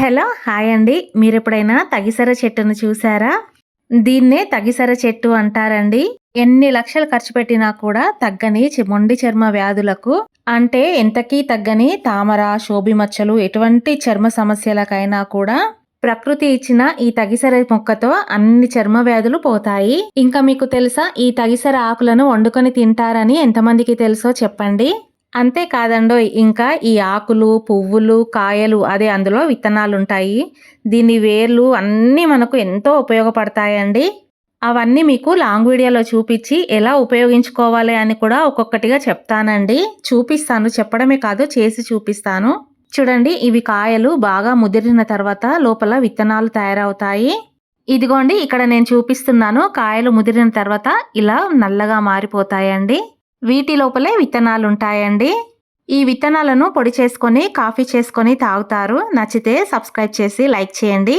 Hello hi అండి. మీరు ఎప్పుడైనా తగిసర చెట్టును చూసారా? దీన్నే తగిసర చెట్టు అంటారండి. ఎన్ని లక్షలు ఖర్చు పెట్టినా కూడా తగ్గని మొండి చర్మ వ్యాధులకు అంటే ఎంతకీ తగ్గని తామర శోభి మచ్చలు ఎటువంటి చర్మ సమస్యలకైనా కూడా ప్రకృతి ఇచ్చిన ఈ తగిసర మొక్కతో అన్ని చర్మ వ్యాధులు పోతాయి. ఇంకా మీకు తెలుసా ఈ తగిసర ఆకులను వండుకొని తింటారని ఎంతమందికి తెలుసో చెప్పండి. అంతేకాదండో ఇంకా ఈ ఆకులు పువ్వులు కాయలు అదే అందులో విత్తనాలు ఉంటాయి దీని వేర్లు అన్నీ మనకు ఎంతో ఉపయోగపడతాయండి. అవన్నీ మీకు లాంగ్ వీడియోలో చూపించి ఎలా ఉపయోగించుకోవాలి అని కూడా ఒక్కొక్కటిగా చెప్తానండి. చూపిస్తాను చెప్పడమే కాదు చేసి చూపిస్తాను. చూడండి ఇవి కాయలు బాగా ముదిరిన తర్వాత లోపల విత్తనాలు తయారవుతాయి. ఇదిగోండి ఇక్కడ నేను చూపిస్తున్నాను కాయలు ముదిరిన తర్వాత ఇలా నల్లగా మారిపోతాయండి. వీటి లోపలే విత్తనాలు ఉంటాయండి ఈ విత్తనాలను పొడి చేసుకొని కాఫీ చేసుకొని తాగుతారు. నచ్చితే సబ్స్క్రైబ్ చేసి లైక్ చేయండి.